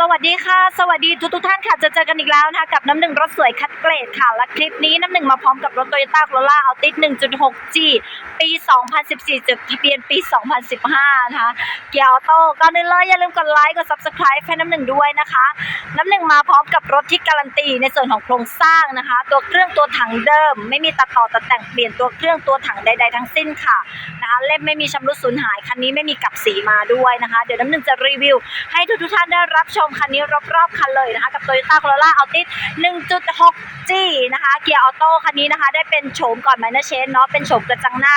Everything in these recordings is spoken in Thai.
สวัสดีค่ะ สวัสดีทุกทุกท่านค่ะ จะเจอกันอีกแล้วนะคะกับน้ำหนึ่งรถสวยคัดเกรดค่ะ และคลิปนี้น้ำหนึ่งมาพร้อมกับรถ Toyota Corolla Altis 1.6G ปี 2014จดทะเบียนปี 2015 นะคะ เกียร์ออโต้ก่อนอื่นเลยอย่าลืมกดไลค์กด Subscribe ให้น้ำหนึ่งด้วยนะคะ น้ำหนึ่งมาพร้อมกับรถที่การันตีในส่วนของโครงสร้างนะคะ ตัวเครื่องตัวถังเดิม ไม่มีตัดต่อตัดแต่งเปลี่ยนตัวเครื่องตัวถังใด ๆ ทั้งสิ้นค่ะนะคะเล่มไม่มีชำรุดสูญหายคันนี้ไม่มีกับสีมาด้วยนะคะ เดี๋ยวน้ำหนึ่งจะรีวิว ให้ทุกๆท่านได้รับชมคันนี้รอบๆคันเลยนะคะ กับ Toyota Corolla Altis 1.6G นะคะ เกียร์ออโต้คันนี้นะคะ ได้เป็นโฉมก่อนไมเนอร์เชนเนาะ เป็นโฉมกระจังหน้า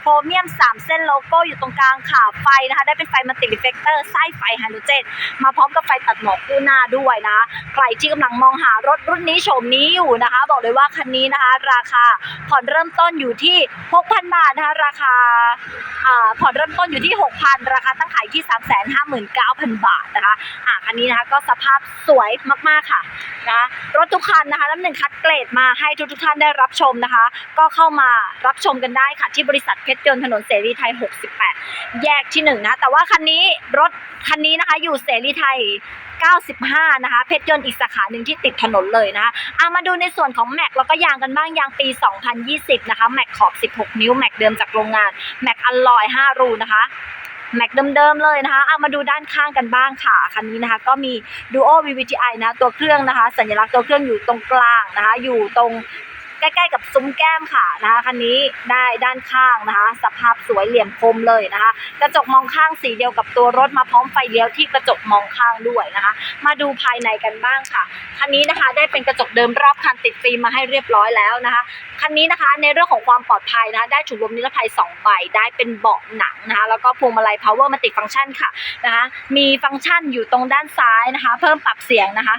โครเมียม 3 เส้นโลโก้อยู่ตรงกลางค่ะ ไฟนะคะ ได้เป็นไฟมัลติรีเฟกเตอร์ไส้ไฟไฮโดรเจน มาพร้อมกับไฟตัดหมอกคู่หน้าด้วยนะ ใครที่กำลังมองหารถรุ่นนี้โฉมนี้อยู่นะคะ บอกเลยว่าคันนี้นะคะ ราคาผ่อนเริ่มต้นอยู่ที่ 6,000 บาทนะคะ ราคาผ่อนเริ่มต้นอยู่ที่ 6,000 ราคาตั้งขายที่ 359,000 บาทนะคะอ่าคันนี้นะคะก็สภาพสวยมากๆค่ะนะรถทุกคันนะคะน้ำหนึ่งคัดเกรดมาให้ทุกๆท่านได้รับชมนะคะ ก็เข้ามารับชมกันได้ค่ะ ที่บริษัทเพชรยนต์ถนนเสรีไทย 68 แยกที่1นะแต่ว่าคันนี้รถคันนี้นะคะอยู่เสรีไทย 95 นะคะ เพชรยนต์อีกสาขาหนึ่งที่ติดถนนเลยนะคะเอามาดูในส่วนของแม็กแล้วก็ยางกันบ้างยางปี 2020 นะคะแม็กขอบ 16 นิ้วแม็กเดิมจากโรงงานแม็กอลลอย 5 รูนะคะ แม็กเดิมๆเลยนะคะ เอามาดูด้านข้างกันบ้างค่ะ คันนี้นะคะก็มี Duo VVTi นะ ตัวเครื่องนะคะ สัญลักษณ์ตัวเครื่องอยู่ตรงกลางนะคะ อยู่ตรง ใกล้ๆกับซุ้มแก้มค่ะนะคะคันนี้ได้ด้านข้างนะคะ สภาพสวยเหลี่ยมคมเลยนะคะ กระจกมองข้างสีเดียวกับตัวรถมาพร้อมไฟเลี้ยวที่กระจกมองข้างด้วยนะคะ มาดูภายในกันบ้างค่ะคันนี้นะคะได้เป็นกระจกเดิมรอบคันติดฟิล์มมาให้เรียบร้อยแล้วนะคะคันนี้นะคะในเรื่องของความปลอดภัยนะคะได้ถุงลมนิรภัย2ใบได้เป็นเบาะหนังนะคะแล้วก็พวงมาลัย power มัลติดฟังก์ชันค่ะนะคะมีฟังก์ชันอยู่ตรงด้านซ้ายนะคะ เพิ่มปรับเสียงนะคะ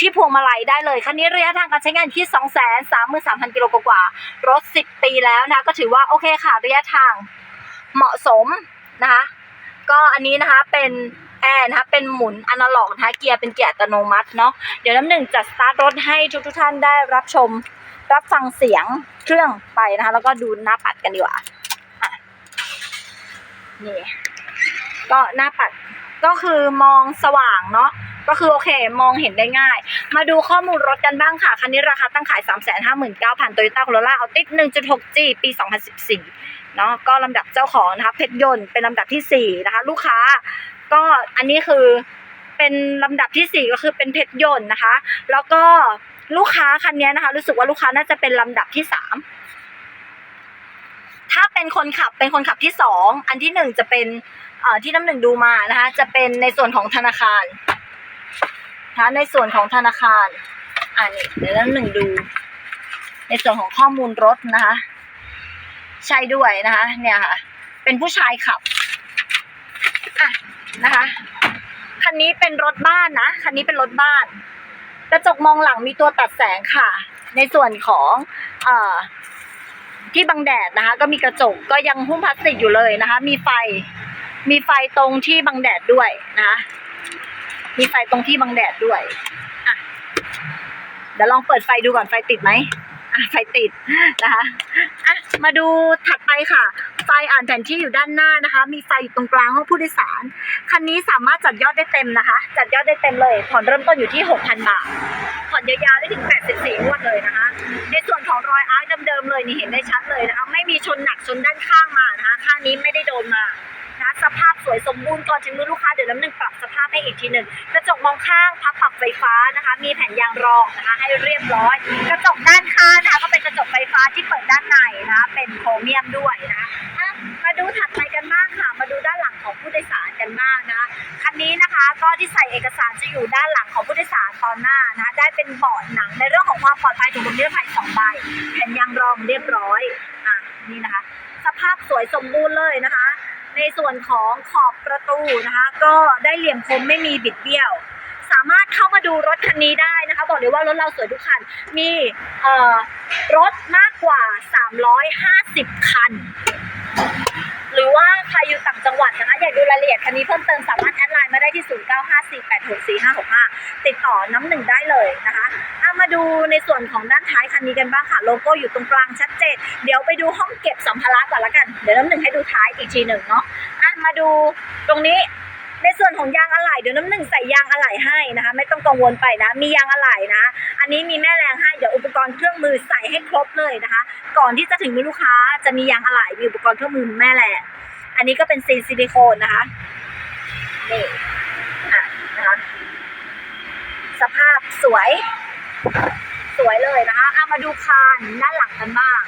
ที่พวงมาลัยได้เลยคันนี้ระยะทางการใช้งานที่ 2 3 3 3 0 0 0กิโลกว่า รถ 10 ปีแล้วนะคะก็ถือว่าโอเคค่ะ ระยะทางเหมาะสมนะคะ ก็อันนี้นะคะเป็นแอร์นะคะเป็นหมุนอนาล็อกนะคะเกียร์เป็นเกียร์อัตโนมัติเนาะเดี๋ยวน้ำหนึ่งจะสตาร์ทรถให้ทุกทุกท่านได้รับชม รับฟังเสียงเครื่องไปนะคะ แล้วก็ดูหน้าปัดกันดีกว่าอะนี่ก็หน้าปัดก็คือมองสว่างเนาะ ก็คือโอเค มองเห็นได้ง่าย มาดูข้อมูลรถกันบ้างค่ะ คันนี้ราคาตั้งขาย 359,000 Toyota Corolla Altis 1.6G ปี 2014 เนาะก็ลำดับเจ้าของนะคะเพชรยนต์เป็นลำดับที่ 4 นะคะ ลูกค้า ก็อันนี้คือเป็นลำดับที่ 4 ก็คือเป็นเพชรยนต์นะคะ แล้วก็ลูกค้าคันนี้นะคะ รู้สึกว่าลูกค้าน่าจะเป็นลำดับที่ 3 ถ้าเป็นคนขับเป็นคนขับที่ 2 อันที่ 1 จะเป็นเอ่อที่น้ำหนึ่งดูมานะคะ จะเป็นในส่วนของธนาคาร นะคะ ในส่วนของธนาคาร อ่านี่เดี๋ยวน้ำหนึ่งดู ในส่วนของข้อมูลรถนะคะ ใช่ด้วยนะคะ เนี่ยค่ะ เป็นผู้ชายขับ อะนะคะคันนี้เป็นรถบ้านนะคันนี้เป็นรถบ้านกระจกมองหลังมีตัวตัดแสงค่ะ ในส่วนของเอ่อที่บังแดดนะคะ ก็มีกระจกก็ยังหุ้มพลาสติกอยู่เลยนะคะ มีไฟ มีไฟตรงที่บังแดดด้วยนะคะ มีไฟตรงที่บังแดดด้วยอะเดี๋ยวลองเปิดไฟดูก่อนไฟติดไหมอะไฟติดนะคะอะมาดูถัดไปค่ะ ไฟอ่านแผนที่อยู่ด้านหน้านะคะ มีไฟอยู่ตรงกลางห้องผู้โดยสาร คันนี้สามารถจัดยอดได้เต็มนะคะ จัดยอดได้เต็มเลยผ่อนเริ่มต้นอยู่ที่ 6,000 บาทผ่อนยาวๆได้ถึง 84งวดเลยนะคะ ในส่วนของรอยอาร์เดิมๆเลยนี่เห็นได้ชัดเลยนะคะ ไม่มีชนหนักชนด้านข้างมานะคะ ข้างนี้ไม่ได้โดนมา สภาพสวยสมบูรณ์ก่อนถึงมือลูกค้าเดี๋ยวน้ำหนึ่งปรับสภาพให้อีกทีหนึ่งกระจกมองข้างพับปรับไฟฟ้านะคะ มีแผ่นยางรองนะคะ ให้เรียบร้อย กระจกด้านข้างนะคะก็เป็นกระจกไฟฟ้าที่เปิดด้านในนะคะเป็นโครเมียมด้วยนะคะมาดูถัดไปกันบ้างค่ะ มาดูด้านหลังของผู้โดยสารกันบ้างนะคะคันนี้นะคะก็ที่ใส่เอกสารจะอยู่ด้านหลังของผู้โดยสารตอนหน้านะคะได้เป็นเบาะหนังในเรื่องของความปลอดภัยถุงลมนิรภัยสองใบแผ่นยางรองเรียบร้อยอะนี่นะคะ สภาพสวยสมบูรณ์เลยนะคะ ในส่วนของขอบประตูนะคะ ก็ได้เหลี่ยมคมไม่มีบิดเบี้ยว สามารถเข้ามาดูรถคันนี้ได้นะคะ บอกเลยว่ารถเราสวยทุกคัน มีรถมากกว่า 350 คัน หรือว่าใครอยู่ต่าง อยากดูรายละเอียดคันนี้เพิ่มเติมสามารถแอดไลน์มาได้ที่ 0954864565 ติดต่อน้ำหนึ่งได้เลยนะคะเอามาดูในส่วนของด้านท้ายคันนี้กันบ้างค่ะโลโก้อยู่ตรงกลางชัดเจนเดี๋ยวไปดูห้องเก็บสัมภาระก่อนละกัน เดี๋ยวน้ำหนึ่งให้ดูท้ายอีกทีหนึ่งเนาะอะมาดูตรงนี้ในส่วนของยางอะไหล่เดี๋ยวน้ำหนึ่งใส่ยางอะไหล่ให้นะคะ ไม่ต้องกังวลไปนะ มียางอะไหล่นะ อันนี้มีแม่แรงให้เดี๋ยวอุปกรณ์เครื่องมือใส่ให้ครบเลยนะคะ ก่อนที่จะถึงมือลูกค้าจะมียางอะไหล่มีอุปกรณ์เครื่องมือแม่แรง อันนี้ก็เป็นซีนซิลิโคนนะคะ นี่อะนะคะ สภาพสวย สวยเลยนะคะเอามาดูคานด้านหลังกันบ้าง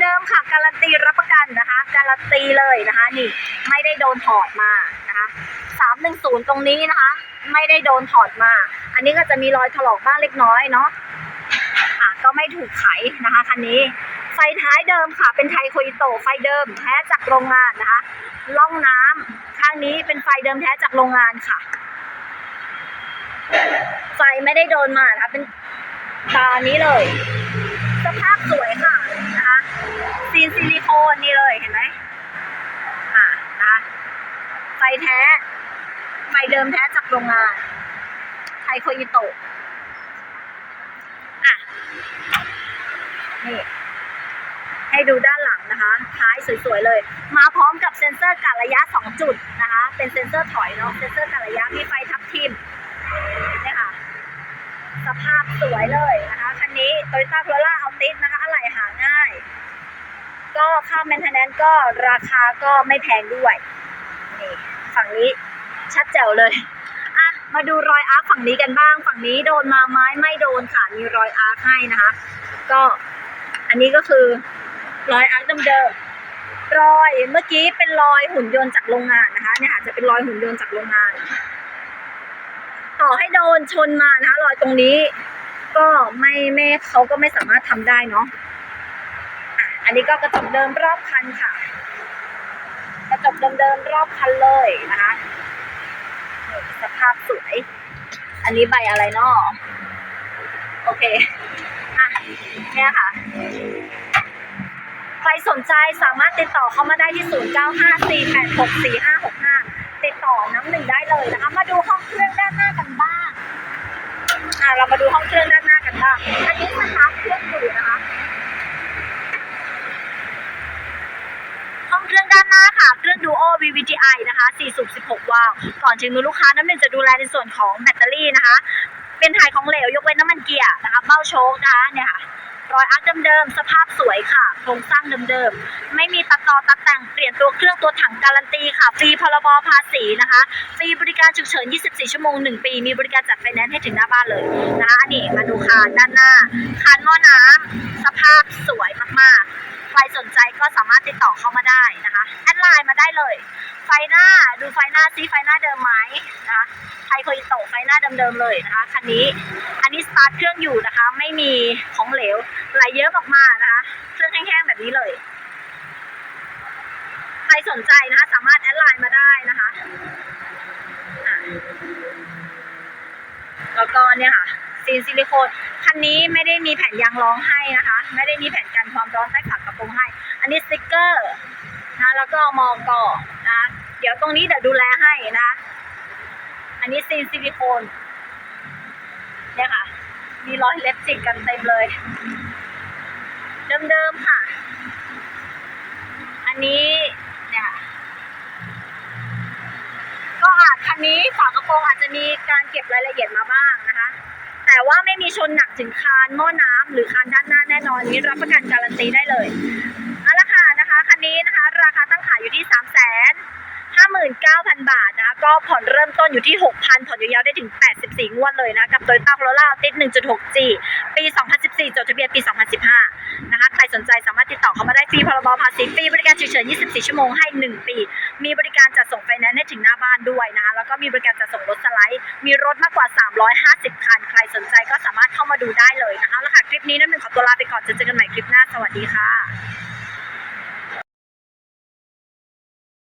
เดิมๆค่ะ การันตีรับประกันนะคะ การันตีเลยนะคะ นี่ ไม่ได้โดนถอดมานะคะสามหนึ่งศูนย์ตรงนี้นะคะ ไม่ได้โดนถอดมา อันนี้ก็จะมีรอยถลอกบ้างเล็กน้อยเนาะอะก็ไม่ถูกไขนะคะคันนี้ ไฟท้ายเดิมค่ะ เป็นไทโคอิโตไฟเดิมแท้จากโรงงานนะคะล่องน้ำข้างนี้เป็นไฟเดิมแท้จากโรงงานค่ะ ไฟไม่ได้โดนมานะคะเป็นตานี้เลย สภาพสวยค่ะนะคะซีนซิลิโคนนี่เลยเห็นไหมอ่านะคะไฟแท้ ไฟเดิมแท้จากโรงงาน ไทโคอิโตะอะนี่ ให้ดูด้านหลังนะคะท้ายสวยๆเลย มาพร้อมกับเซ็นเซอร์กะรระยะ 2 จุดนะคะ เป็นเซ็นเซอร์ถอยเนาะเซ็นเซอร์กะรระยะมีไฟทับทิมเนี่ยค่ะสภาพสวยเลยนะคะคันนี้ Toyota Corolla Altis นะคะอะไหล่หาง่าย ก็ค่า maintenance ก็ราคาก็ไม่แพงด้วยนี่ฝั่งนี้ชัดแจ๋วเลยอะมาดูรอยอาร์คฝั่งนี้กันบ้าง ฝั่งนี้โดนมาไม้ไม่โดนค่ะมีรอยอาร์คให้นะคะ ก็อันนี้ก็คือ รอยอาร์คเดิมๆรอยเมื่อกี้เป็นรอยหุ่นยนต์จากโรงงานนะคะ เนี่ยค่ะจะเป็นรอยหุ่นยนต์จากโรงงาน ต่อให้โดนชนมานะคะรอยตรงนี้ ก็ไม่ไม่เขาก็ไม่สามารถทำได้เนาะอะอันนี้ก็กระจกเดิมรอบคันค่ะ กระจกเดิมๆรอบคันเลยนะคะสภาพสวยอันนี้ใบอะไรเนาะโอเคอะเนี่ยค่ะ ใครสนใจสามารถติดต่อเข้ามาได้ที่ 0954864565 ติดต่อน้ำหนึ่งได้เลยนะคะ มาดูห้องเครื่องด้านหน้ากันบ้างอะเรามาดูห้องเครื่องด้านหน้ากันบ้าง อันนี้สตาร์ทเครื่องอยู่นะคะ ห้องเครื่องด้านหน้าค่ะ เครื่อง Duo VVTi นะคะ 4 สูบ 16 วาล์ว ก่อนถึงมือลูกค้าน้ำหนึ่งจะดูแลในส่วนของแบตเตอรี่นะคะ เป็นถ่ายของเหลวยกเว้นน้ำมันเกียร์นะคะ เบ้าโชคนะคะเนี่ยค่ะ รอยอาร์คเดิมๆ สภาพสวยค่ะ โครงสร้างเดิมๆ ไม่มีตัดต่อตัดแต่งเปลี่ยนตัวเครื่องตัวถังการันตีค่ะ ฟรีพรบภาษีนะคะ ฟรีบริการฉุกเฉิน 24 ชั่วโมง 1 ปี มีบริการจัดไฟแนนซ์ให้ถึงหน้าบ้านเลยนะคะ อันนี้มาดูคานด้านหน้า คานหม้อน้ำสภาพสวยมากๆ ใครสนใจก็สามารถติดต่อเข้ามาได้นะคะ แอดไลน์มาได้เลย ไฟหน้าดูไฟหน้าซิไฟหน้าเดิมไหมนะคะไทโคอิโตไฟหน้าเดิมๆเลยนะคะคันนี้อันนี้สตาร์ทเครื่องอยู่นะคะ ไม่มีของเหลวไหลเยอะออกมานะคะเครื่องแห้งๆแบบนี้เลย ใครสนใจนะคะ สามารถแอดไลน์มาได้นะคะะแล้วก็เนี่ยค่ะซีนซิลิโคนคันนี้ไม่ได้มีแผ่นยางรองให้นะคะ ไม่ได้มีแผ่นกันความร้อนใต้ฝากระโปรงให้ อันนี้สติกเกอร์ นะ แล้วก็มอกอนะ เดี๋ยวตรงนี้เดี๋ยวดูแลให้นะ อันนี้ซีนซิลิโคนเนี่ยค่ะ มีรอยเล็บจิกกันเต็มเลย เดิมๆค่ะ อันนี้เนี่ยก็อาจคันนี้ฝากระโปรงอาจจะมีการเก็บรายละเอียดมาบ้างนะคะ แต่ว่าไม่มีชนหนักถึงคานหม้อน้ำหรือคานด้านหน้าแน่นอนนี้รับประกันการันตีได้เลยเอาละค่ะนะคะคันนี้นะคะ ราคาตั้งขายอยู่ที่3 5 9 0 0 0บาทนะคะก็ผ่อนเริ่มต้นอยู่ที่6,000ผ่อนยาวๆได้ถึง84งวดเลยนะกับ Toyota Corolla Altis 1.6G ปี2014จดทะเบียนปี2015นะคะใครสนใจสามารถติดต่อเข้ามาได้ฟรีพรบภาษีฟรีบริการฉุกเฉิน24ชั่วโมงให้1ปี มีบริการจัดส่งไฟแนนซ์ให้ถึงหน้าบ้านด้วยนะคะแล้วก็มีบริการจัดส่งรถสไลด์ มีรถมากกว่า350คัน ใครสนใจก็สามารถเข้ามาดูได้เลยนะคะแล้วค่ะคลิปนี้น้ำหนึ่งขอตัวลาไปก่อนเจอกันใหม่คลิปหน้าสวัสดีค่ะ